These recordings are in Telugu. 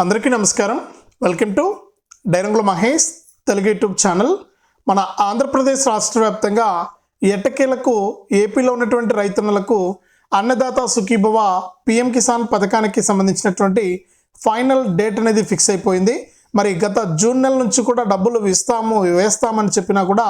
అందరికీ నమస్కారం. Welcome to డైరంగుల Mahesh Telugu YouTube channel మన ఆంధ్రప్రదేశ్ రాష్ట్ర వ్యాప్తంగా ఎట్టకేలకు ఏపీలో ఉన్నటువంటి రైతన్నలకు అన్నదాత సుఖీభవ పిఎం కిసాన్ పథకానికి సంబంధించినటువంటి ఫైనల్ డేట్ అనేది ఫిక్స్ అయిపోయింది. మరి గత జూన్ నెల నుంచి కూడా డబ్బులు ఇస్తాము వేస్తామని చెప్పినా కూడా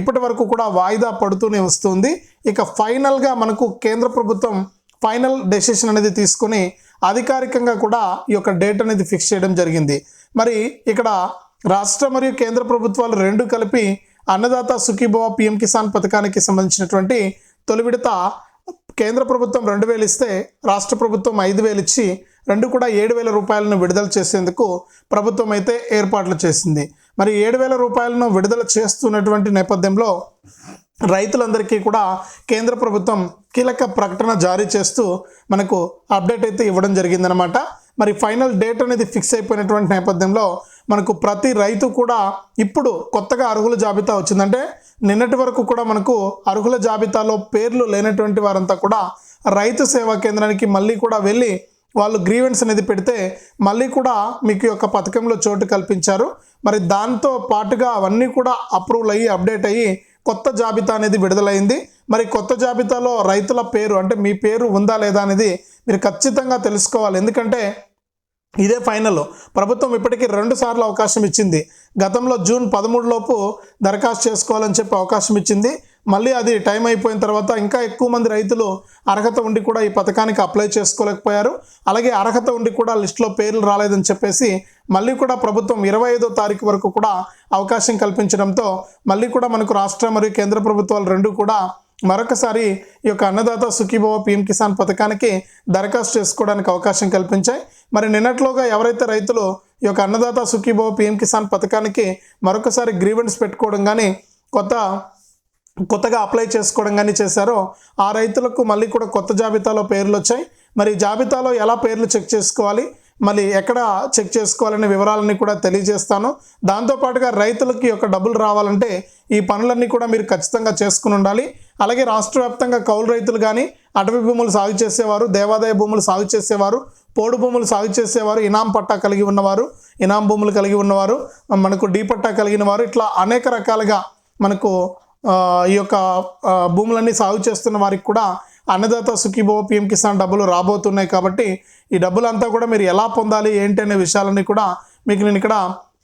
ఇప్పటి వరకు కూడా వాయిదా పడుతూనే వస్తుంది. ఇక ఫైనల్గా మనకు కేంద్ర ప్రభుత్వం ఫైనల్ డెసిషన్ అనేది తీసుకొని అధికారికంగా కూడా ఈ యొక్క డేట్ అనేది ఫిక్స్ చేయడం జరిగింది. మరి ఇక్కడ రాష్ట్ర మరియు కేంద్ర ప్రభుత్వాలు రెండు కలిపి అన్నదాత సుఖీభవ పిఎం కిసాన్ పథకానికి సంబంధించినటువంటి తొలి విడత కేంద్ర ప్రభుత్వం రెండు వేలు ఇస్తే రాష్ట్ర ప్రభుత్వం ఐదు వేలు ఇచ్చి రెండు కూడా ఏడు వేల రూపాయలను విడుదల చేసేందుకు ప్రభుత్వం అయితే ఏర్పాట్లు చేసింది. మరి ఏడు వేల రూపాయలను విడుదల చేస్తున్నటువంటి నేపథ్యంలో రైతులందరికీ కూడా కేంద్ర ప్రభుత్వం కీలక ప్రకటన జారీ చేస్తూ మనకు అప్డేట్ అయితే ఇవ్వడం జరిగిందనమాట మరి ఫైనల్ డేట్ అనేది ఫిక్స్ అయిపోయినటువంటి నేపథ్యంలో మనకు ప్రతి రైతు కూడా ఇప్పుడు కొత్తగా అర్హుల జాబితా వచ్చిందంటే నిన్నటి వరకు కూడా మనకు అర్హుల జాబితాలో పేర్లు లేనటువంటి వారంతా కూడా రైతు సేవా కేంద్రానికి మళ్ళీ కూడా వెళ్ళి వాళ్ళు గ్రీవెన్స్ అనేది పెడితే మళ్ళీ కూడా మీకు యొక్క పథకంలో చోటు కల్పించారు. మరి దాంతో పాటుగా అవన్నీ కూడా అప్రూవల్ అయ్యి అప్డేట్ అయ్యి కొత్త జాబితా అనేది విడుదలైంది. మరి కొత్త జాబితాలో రైతుల పేరు అంటే మీ పేరు ఉందా లేదా అనేది మీరు ఖచ్చితంగా తెలుసుకోవాలి. ఎందుకంటే ఇదే ఫైనల్. ప్రభుత్వం ఇప్పటికీ రెండు సార్లు అవకాశం ఇచ్చింది. గతంలో జూన్ పదమూడు లోపు దరఖాస్తు చేసుకోవాలని చెప్పి అవకాశం ఇచ్చింది. మళ్ళీ అది టైం అయిపోయిన తర్వాత ఇంకా ఎక్కువ మంది రైతులు అర్హత ఉండి కూడా ఈ పథకానికి అప్లై చేసుకోలేకపోయారు. అలాగే అర్హత ఉండి కూడా లిస్టులో పేర్లు రాలేదని చెప్పేసి మళ్ళీ కూడా ప్రభుత్వం ఇరవై ఐదో తారీఖు వరకు కూడా అవకాశం కల్పించడంతో మళ్ళీ కూడా మనకు రాష్ట్ర మరియు కేంద్ర ప్రభుత్వాలు రెండు కూడా మరొకసారి ఈ యొక్క అన్నదాత సుఖీభవ పిఎం కిసాన్ పథకానికి దరఖాస్తు చేసుకోవడానికి అవకాశం కల్పించాయి. మరి నిన్నట్లోగా ఎవరైతే రైతులు ఈ యొక్క అన్నదాత సుఖీభవ పిఎం కిసాన్ పథకానికి మరొకసారి గ్రీవెన్స్ పెట్టుకోవడం కానీ కొత్త కొత్తగా అప్లై చేసుకోవడం కానీ చేశారో ఆ రైతులకు మళ్ళీ కూడా కొత్త జాబితాలో పేర్లు వచ్చాయి. మరి జాబితాలో ఎలా పేర్లు చెక్ చేసుకోవాలి? మళ్ళీ ఎక్కడ చెక్ చేసుకోవాలనే వివరాలన్నీ కూడా తెలియజేస్తాను. దాంతోపాటుగా రైతులకి యొక్క డబ్బులు రావాలంటే ఈ పనులన్నీ కూడా మీరు ఖచ్చితంగా చేసుకుని ఉండాలి. అలాగే రాష్ట్ర వ్యాప్తంగా కౌలు రైతులు కానీ అటవీ భూములు సాగు చేసేవారు దేవాదాయ భూములు సాగు చేసేవారు పోడు భూములు సాగు చేసేవారు ఇనాం పట్టా కలిగి ఉన్నవారు ఇనాం భూములు కలిగి ఉన్నవారు మనకు డీ పట్టా కలిగిన వారు ఇట్లా అనేక రకాలుగా మనకు ఈ యొక్క భూములన్నీ సాగు చేస్తున్న వారికి కూడా అన్నదాత సుఖీభవ పిఎం కిసాన్ డబ్బులు రాబోతున్నాయి కాబట్టి ఈ డబ్బులంతా కూడా మీరు ఎలా పొందాలి ఏంటి అనే విషయాలన్నీ కూడా మీకు నేను ఇక్కడ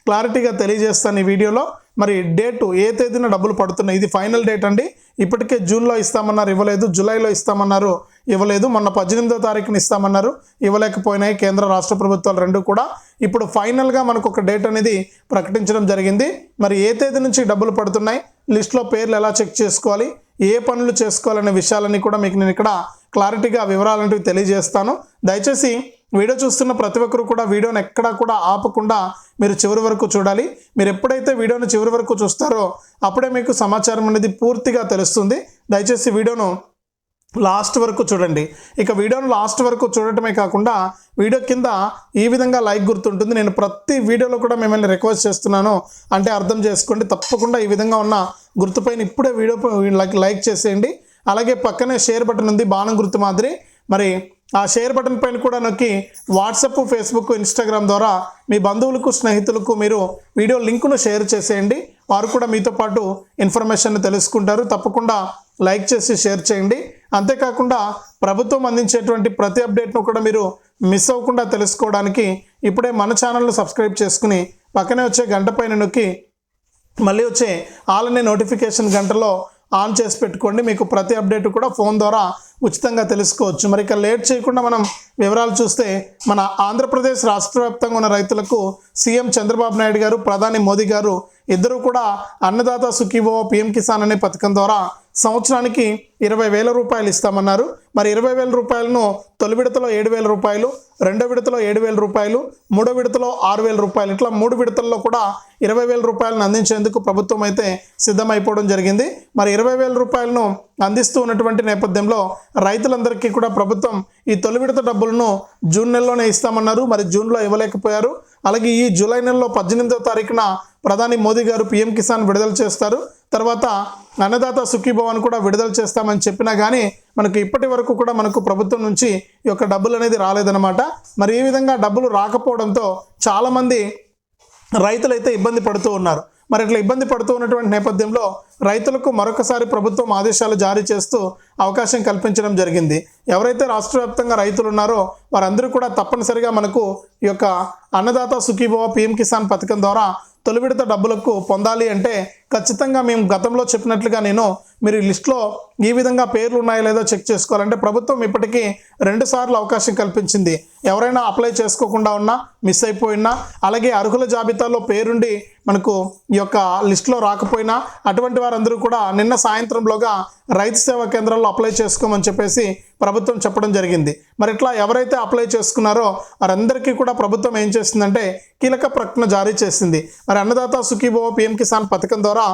క్లారిటీగా తెలియజేస్తాను ఈ వీడియోలో. మరి డేటు ఏ తేదీన డబ్బులు పడుతున్నాయి? ఇది ఫైనల్ డేట్ అండి. ఇప్పటికే జూన్లో ఇస్తామన్నారు ఇవ్వలేదు. జూలైలో ఇస్తామన్నారు ఇవ్వలేదు. మొన్న పద్దెనిమిదో తారీఖున ఇస్తామన్నారు ఇవ్వలేకపోయినాయి. కేంద్ర రాష్ట్ర ప్రభుత్వాలు రెండు కూడా. ఇప్పుడు ఫైనల్గా మనకు ఒక డేట్ అనేది ప్రకటించడం జరిగింది. మరి ఏ తేదీ నుంచి డబ్బులు పడుతున్నాయి? లిస్ట్లో పేర్లు ఎలా చెక్ చేసుకోవాలి? ఏ పనులు చేసుకోవాలనే విషయాలన్నీ కూడా మీకు నేను ఇక్కడ క్లారిటీగా వివరాలంటివి తెలియజేస్తాను. దయచేసి వీడియో చూస్తున్న ప్రతి ఒక్కరు కూడా వీడియోని ఎక్కడా కూడా ఆపకుండా మీరు చివరి వరకు చూడాలి. మీరు ఎప్పుడైతే వీడియోను చివరి వరకు చూస్తారో అప్పుడే మీకు సమాచారం అనేది పూర్తిగా తెలుస్తుంది. దయచేసి వీడియోను లాస్ట్ వరకు చూడండి. ఇక వీడియోను లాస్ట్ వరకు చూడటమే కాకుండా వీడియో కింద ఈ విధంగా లైక్ గుర్తుంటుంది. నేను ప్రతి వీడియోలో కూడా మిమ్మల్ని రిక్వెస్ట్ చేస్తున్నాను. అంటే అర్థం చేసుకోండి. తప్పకుండా ఈ విధంగా ఉన్న గుర్తుపైన ఇప్పుడే వీడియో లైక్ లైక్ చేసేయండి. అలాగే పక్కనే షేర్ బటన్ ఉంది. బాణం గుర్తు మాదిరి. మరి ఆ షేర్ బటన్ పైన కూడా నొక్కి వాట్సప్ ఫేస్బుక్ ఇన్స్టాగ్రామ్ ద్వారా మీ బంధువులకు స్నేహితులకు మీరు వీడియో లింకును షేర్ చేసేయండి. వారు కూడా మీతో పాటు ఇన్ఫర్మేషన్ తెలుసుకుంటారు. తప్పకుండా లైక్ చేసి షేర్ చేయండి. అంతేకాకుండా ప్రభుత్వం అందించేటువంటి ప్రతి అప్డేట్ను కూడా మీరు మిస్ అవ్వకుండా తెలుసుకోవడానికి ఇప్పుడే మన ఛానల్ను సబ్స్క్రైబ్ చేసుకుని పక్కనే వచ్చే గంట పైన నొక్కి మళ్ళీ వచ్చే ఆల్ అనే నోటిఫికేషన్ గంటలో ఆన్ చేసి పెట్టుకోండి. మీకు ప్రతి అప్డేట్ కూడా ఫోన్ ద్వారా ఉచితంగా తెలుసుకోవచ్చు. మరి ఇక లేట్ చేయకుండా మనం వివరాలు చూస్తే మన ఆంధ్రప్రదేశ్ రాష్ట్ర వ్యాప్తంగా ఉన్న రైతులకు సీఎం చంద్రబాబు నాయుడు గారు ప్రధాని మోదీ గారు ఇద్దరు కూడా అన్నదాత సుఖీభవ పిఎం కిసాన్ అనే పథకం ద్వారా సంవత్సరానికి ఇరవై వేల రూపాయలు ఇస్తామన్నారు. మరి ఇరవై వేల రూపాయలను తొలి విడతలో ఏడు వేల రూపాయలు రెండో విడతలో ఏడు వేల రూపాయలు మూడో విడతలో ఆరు వేల రూపాయలు ఇట్లా మూడు విడతల్లో కూడా ఇరవై వేల రూపాయలను అందించేందుకు ప్రభుత్వం అయితే సిద్ధమైపోవడం జరిగింది. మరి ఇరవై వేల రూపాయలను అందిస్తూ ఉన్నటువంటి నేపథ్యంలో రైతులందరికీ కూడా ప్రభుత్వం ఈ తొలి విడత డబ్బులను జూన్ నెలలోనే ఇస్తామన్నారు. మరి జూన్లో ఇవ్వలేకపోయారు. అలాగే ఈ జూలై నెలలో పద్దెనిమిదో తారీఖున ప్రధాని మోదీ గారు పీఎం కిసాన్ విడుదల చేస్తారు. తర్వాత అన్నదాత సుఖీభవన్ కూడా విడుదల చేస్తామని చెప్పినా కానీ మనకు ఇప్పటి వరకు కూడా మనకు ప్రభుత్వం నుంచి ఈ యొక్క డబ్బులు అనేది రాలేదన్నమాట. మరి ఈ విధంగా డబ్బులు రాకపోవడంతో చాలామంది రైతులైతే ఇబ్బంది పడుతూ ఉన్నారు. మరి ఇట్లా ఇబ్బంది పడుతూ ఉన్నటువంటి నేపథ్యంలో రైతులకు మరొకసారి ప్రభుత్వం ఆదేశాలు జారీ చేస్తూ అవకాశం కల్పించడం జరిగింది. ఎవరైతే రాష్ట్ర వ్యాప్తంగా రైతులు ఉన్నారో వారందరూ కూడా తప్పనిసరిగా మనకు ఈ యొక్క అన్నదాత సుఖీభవ పిఎం కిసాన్ పథకం ద్వారా తొలి విడత డబ్బులకు పొందాలి అంటే ఖచ్చితంగా మేము గతంలో చెప్పినట్లుగా నేను మీరు లిస్ట్లో ఈ విధంగా పేర్లు ఉన్నాయో లేదో చెక్ చేసుకోవాలంటే ప్రభుత్వం ఇప్పటికీ రెండు సార్లు అవకాశం కల్పించింది. ఎవరైనా అప్లై చేసుకోకుండా ఉన్నా మిస్ అయిపోయినా అలాగే అర్హుల జాబితాలో పేరుండి మనకు ఈ యొక్క లిస్టులో రాకపోయినా అటువంటి వారందరూ కూడా నిన్న సాయంత్రంలోగా రైతు సేవా కేంద్రాల్లో అప్లై చేసుకోమని చెప్పేసి ప్రభుత్వం చెప్పడం జరిగింది. మరి ఇట్లా ఎవరైతే అప్లై చేసుకున్నారో వారందరికీ కూడా ప్రభుత్వం ఏం చేసిందంటే కీలక ప్రకటన జారీ చేసింది. మరి అన్నదాత సుఖీభవ పిఎం కిసాన్ పథకం ద్వారా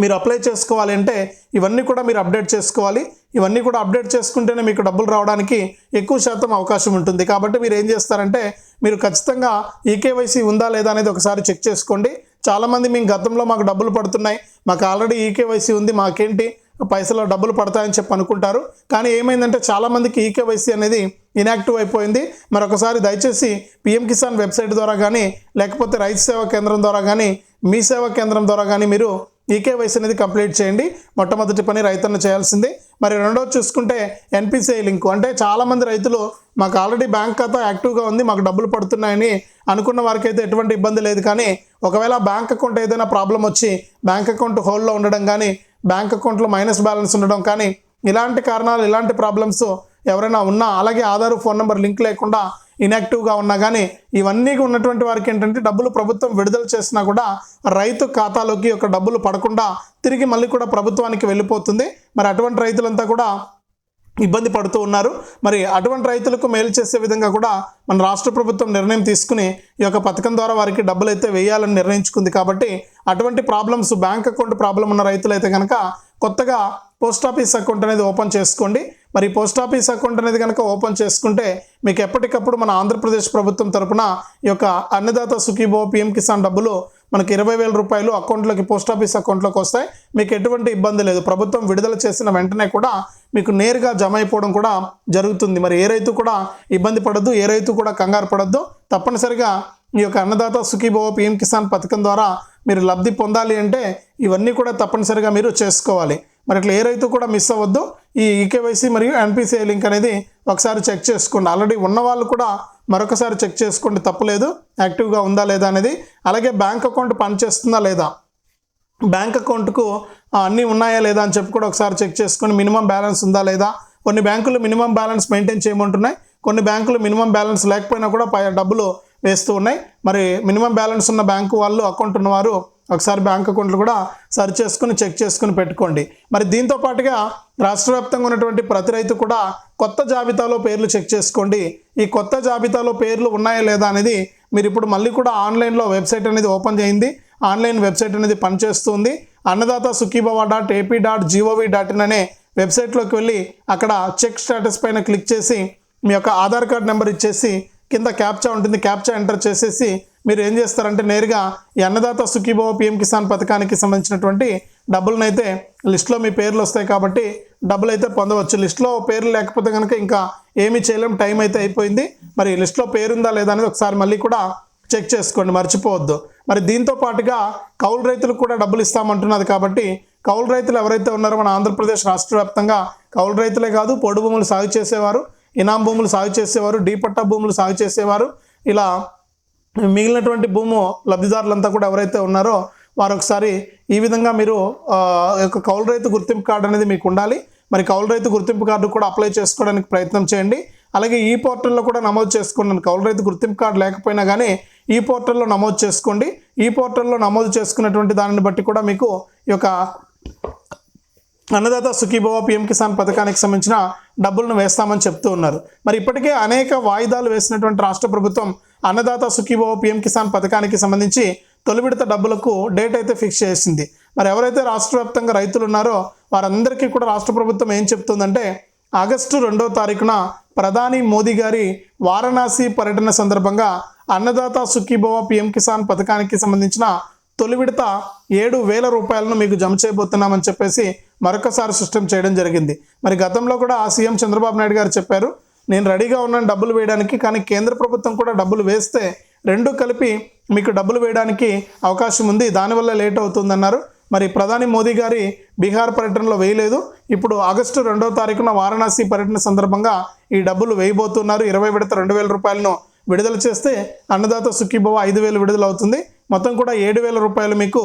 మీరు అప్లై చేసుకోవాలి అంటే ఇవన్నీ కూడా మీరు అప్డేట్ చేసుకోవాలి. ఇవన్నీ కూడా అప్డేట్ చేసుకుంటేనే మీకు డబ్బులు రావడానికి ఎక్కువ శాతం అవకాశం ఉంటుంది. కాబట్టి మీరు ఏం చేస్తారంటే మీరు ఖచ్చితంగా ఈకేవైసీ ఉందా లేదా అనేది ఒకసారి చెక్ చేసుకోండి. చాలామంది మేము గతంలో మాకు డబ్బులు పడుతున్నాయి. మాకు ఆల్రెడీ ఈకేవైసీ ఉంది. మాకేంటి? పైసలో డబ్బులు పడతాయని చెప్పి అనుకుంటారు. కానీ ఏమైందంటే చాలామందికి ఈకేవైసీ అనేది ఇనాక్టివ్ అయిపోయింది. మరొకసారి దయచేసి పిఎం కిసాన్ వెబ్సైట్ ద్వారా కానీ లేకపోతే రైతు సేవా కేంద్రం ద్వారా కానీ మీ సేవా కేంద్రం ద్వారా కానీ మీరు ఈకేవైసీ అనేది కంప్లీట్ చేయండి. మొట్టమొదటి పని రైతన్న చేయాల్సింది. మరి రెండోది చూసుకుంటే ఎన్పిసిఐ లింకు. అంటే చాలామంది రైతులు మాకు ఆల్రెడీ బ్యాంక్ ఖాతా యాక్టివ్గా ఉంది మాకు డబ్బులు పడుతున్నాయని అనుకున్న వారికి అయితే ఎటువంటి ఇబ్బంది లేదు. కానీ ఒకవేళ బ్యాంక్ అకౌంట్ ఏదైనా ప్రాబ్లం వచ్చి బ్యాంక్ అకౌంట్ హోల్డ్లో ఉండడం కానీ బ్యాంక్ అకౌంట్లో మైనస్ బ్యాలెన్స్ ఉండడం కానీ ఇలాంటి కారణాలు ఇలాంటి ప్రాబ్లమ్స్ ఎవరైనా ఉన్నా అలాగే ఆధార్ ఫోన్ నెంబర్ లింక్ లేకుండా ఇన్యాక్టివ్గా ఉన్నా కానీ ఇవన్నీ ఉన్నటువంటి వారికి ఏంటంటే డబ్బులు ప్రభుత్వం విడుదల చేసినా కూడా రైతు ఖాతాలోకి ఒక డబ్బులు పడకుండా తిరిగి మళ్ళీ కూడా ప్రభుత్వానికి వెళ్ళిపోతుంది. మరి అటువంటి రైతులంతా కూడా ఇబ్బంది పడుతూ ఉన్నారు. మరి అటువంటి రైతులకు మేలు చేసే విధంగా కూడా మన రాష్ట్ర ప్రభుత్వం నిర్ణయం తీసుకుని ఈ యొక్క పథకం ద్వారా వారికి డబ్బులు అయితే వేయాలని నిర్ణయించుకుంది. కాబట్టి అటువంటి ప్రాబ్లమ్స్ బ్యాంక్ అకౌంట్ ప్రాబ్లం ఉన్న రైతులైతే కనుక కొత్తగా పోస్ట్ ఆఫీస్ అకౌంట్ అనేది ఓపెన్ చేసుకోండి. మరి పోస్ట్ ఆఫీస్ అకౌంట్ అనేది కనుక ఓపెన్ చేసుకుంటే మీకు ఎప్పటికప్పుడు మన ఆంధ్రప్రదేశ్ ప్రభుత్వం తరపున ఈ యొక్క అన్నదాత సుఖీభో పిఎం కిసాన్ డబ్బులు మనకి ఇరవై వేల రూపాయలు అకౌంట్లోకి పోస్ట్ ఆఫీస్ అకౌంట్లోకి వస్తాయి. మీకు ఎటువంటి ఇబ్బంది లేదు. ప్రభుత్వం విడుదల చేసిన వెంటనే కూడా మీకు నేరుగా జమ అయిపోవడం కూడా జరుగుతుంది. మరి ఏ రైతు కూడా ఇబ్బంది పడద్దు ఏ రైతు కూడా కంగారు పడద్దు. తప్పనిసరిగా ఈ యొక్క అన్నదాత సుఖీభవ పిఎం కిసాన్ పథకం ద్వారా మీరు లబ్ధి పొందాలి అంటే ఇవన్నీ కూడా తప్పనిసరిగా మీరు చేసుకోవాలి. మరి ఇట్లా ఏ రైతు కూడా మిస్ అవ్వద్దు. ఈ ఈకేవైసీ మరియు ఎన్పిసిఐ లింక్ అనేది ఒకసారి చెక్ చేసుకోండి. ఆల్రెడీ ఉన్న వాళ్ళు కూడా మరొకసారి చెక్ చేసుకోండి. తప్పలేదు యాక్టివ్గా ఉందా లేదా అనేది. అలాగే బ్యాంక్ అకౌంట్ పనిచేస్తుందా లేదా. బ్యాంక్ అకౌంట్కు అన్నీ ఉన్నాయా లేదా అని చెప్పి కూడా ఒకసారి చెక్ చేసుకొని మినిమం బ్యాలెన్స్ ఉందా లేదా. కొన్ని బ్యాంకులు మినిమం బ్యాలెన్స్ మెయింటైన్ చేయమంటున్నాయి. కొన్ని బ్యాంకులు మినిమం బ్యాలెన్స్ లేకపోయినా కూడా పై డబ్బులు వేస్తూ ఉన్నాయి. మరి మినిమం బ్యాలెన్స్ ఉన్న బ్యాంకు వాళ్ళు అకౌంట్ ఉన్నవారు ఒకసారి బ్యాంక్ అకౌంట్లు కూడా సరి చేసుకుని చెక్ చేసుకుని పెట్టుకోండి. మరి దీంతో పాటుగా రాష్ట్ర వ్యాప్తంగా ఉన్నటువంటి ప్రతి రైతు కూడా కొత్త జాబితాలో పేర్లు చెక్ చేసుకోండి. ఈ కొత్త జాబితాలో పేర్లు ఉన్నాయా లేదా అనేది మీరు ఇప్పుడు మళ్ళీ కూడా ఆన్లైన్లో వెబ్సైట్ అనేది ఓపెన్ చేయింది ఆన్లైన్ వెబ్సైట్ అనేది పనిచేస్తుంది. Annadata Sukhibhava dot AP dot gov dot in అనే వెబ్సైట్లోకి వెళ్ళి అక్కడ చెక్ స్టేటస్ పైన క్లిక్ చేసి మీ యొక్క ఆధార్ కార్డ్ నెంబర్ ఇచ్చేసి కింద క్యాప్చా ఉంటుంది. క్యాప్చా ఎంటర్ చేసేసి మీరు ఏం చేస్తారంటే నేరుగా ఈ అన్నదాత సుఖీభవ పిఎం కిసాన్ పథకానికి సంబంధించినటువంటి డబ్బులనైతే అయితే లిస్ట్లో మీ పేర్లు వస్తాయి కాబట్టి డబ్బులు అయితే పొందవచ్చు. లిస్ట్లో పేర్లు లేకపోతే కనుక ఇంకా ఏమీ చేయలేం. టైం అయితే అయిపోయింది. మరి లిస్ట్లో పేరుందా లేదా అనేది ఒకసారి మళ్ళీ కూడా చెక్ చేసుకోండి. మర్చిపోవద్దు. మరి దీంతో పాటుగా కౌలు రైతులకు కూడా డబ్బులు ఇస్తామంటున్నది కాబట్టి కౌలు రైతులు ఎవరైతే ఉన్నారో మన ఆంధ్రప్రదేశ్ రాష్ట్ర వ్యాప్తంగా కౌలు రైతులే కాదు పొడు భూములు సాగు చేసేవారు. ఇనాం భూములు సాగు చేసేవారు డీ పట్టా భూములు సాగు చేసేవారు. ఇలా మిగిలినటువంటి భూము లబ్ధిదారులంతా కూడా ఎవరైతే ఉన్నారో వారు ఒకసారి ఈ విధంగా మీరు యొక్క కౌలు రైతు గుర్తింపు కార్డు అనేది మీకు ఉండాలి. మరి కౌలు రైతు గుర్తింపు కార్డు కూడా అప్లై చేసుకోవడానికి ప్రయత్నం చేయండి. అలాగే ఈ పోర్టల్లో కూడా నమోదు చేసుకోండి. కౌలు రైతు గుర్తింపు కార్డు లేకపోయినా కానీ ఈ పోర్టల్లో నమోదు చేసుకోండి. ఈ పోర్టల్లో నమోదు చేసుకున్నటువంటి దానిని బట్టి కూడా మీకు ఈ యొక్క అన్నదాత సుఖీభవ పిఎం కిసాన్ పథకానికి సంబంధించిన డబ్బులను వేస్తామని చెప్తూ ఉన్నారు. మరి ఇప్పటికే అనేక వాయిదాలు వేసినటువంటి రాష్ట్ర ప్రభుత్వం అన్నదాత సుఖీభవ పిఎం కిసాన్ పథకానికి సంబంధించి తొలి విడత డబ్బులకు డేట్ అయితే ఫిక్స్ చేసింది. మరి ఎవరైతే రాష్ట్ర వ్యాప్తంగా రైతులు ఉన్నారో వారందరికీ కూడా రాష్ట్ర ప్రభుత్వం ఏం చెప్తుందంటే ఆగస్టు రెండో తారీఖున ప్రధాని మోదీ గారి వారణాసి పర్యటన సందర్భంగా అన్నదాత సుఖీభవ పిఎం కిసాన్ పథకానికి సంబంధించిన తొలి విడత ఏడు వేల రూపాయలను మీకు జమ చేయబోతున్నామని చెప్పేసి మరొకసారి సిస్టమ్ చేయడం జరిగింది. మరి గతంలో కూడా ఆ సీఎం చంద్రబాబు నాయుడు గారు చెప్పారు నేను రెడీగా ఉన్నాను డబ్బులు వేయడానికి కానీ కేంద్ర ప్రభుత్వం కూడా డబ్బులు వేస్తే రెండు కలిపి మీకు డబ్బులు వేయడానికి అవకాశం ఉంది దానివల్ల లేట్ అవుతుందన్నారు. మరి ప్రధాని మోదీ గారి బీహార్ పర్యటనలో వేయలేదు. ఇప్పుడు ఆగస్టు రెండవ తారీఖున వారణాసి పర్యటన సందర్భంగా ఈ డబ్బులు వేయబోతున్నారు. ఇరవై విడత రెండు వేల రూపాయలను విడుదల చేస్తే అన్నదాత సుఖీభవ ఐదు వేలు విడుదల అవుతుంది మొత్తం కూడా ఏడు వేల రూపాయలు మీకు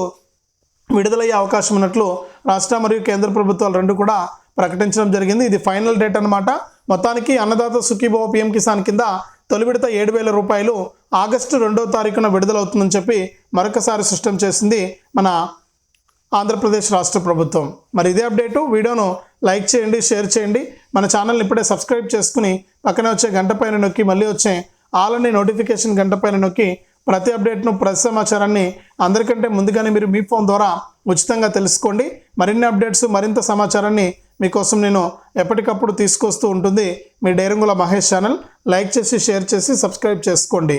విడుదలయ్యే అవకాశం ఉన్నట్లు రాష్ట్ర మరియు కేంద్ర ప్రభుత్వాలు రెండు కూడా ప్రకటించడం జరిగింది. ఇది ఫైనల్ డేట్ అన్నమాట. మొత్తానికి అన్నదాత సుఖీభవ పిఎం కిసాన్ కింద తొలి విడత ఏడు వేల రూపాయలు ఆగస్టు రెండో తారీఖున విడుదలవుతుందని చెప్పి మరొకసారి స్పష్టం చేసింది మన ఆంధ్రప్రదేశ్ రాష్ట్ర ప్రభుత్వం. మరి ఇదే అప్డేటు. వీడియోను లైక్ చేయండి షేర్ చేయండి. మన ఛానల్ని ఇప్పుడే సబ్స్క్రైబ్ చేసుకుని పక్కనే వచ్చే గంట పైన నొక్కి మళ్ళీ వచ్చే ఆల్ అనే నోటిఫికేషన్ గంట పైన నొక్కి ప్రతి అప్డేట్ను ప్రతి సమాచారాన్ని అందరికంటే ముందుగానే మీరు మీ ఫోన్ ద్వారా ఉచితంగా తెలుసుకోండి. మరిన్ని అప్డేట్స్ మరింత సమాచారాన్ని మీకోసం నేను ఎప్పటికప్పుడు తీసుకొస్తూ ఉంటుంది. మీ డైరంగుల మహేష్ ఛానల్. లైక్ చేసి షేర్ చేసి సబ్స్క్రైబ్ చేసుకోండి.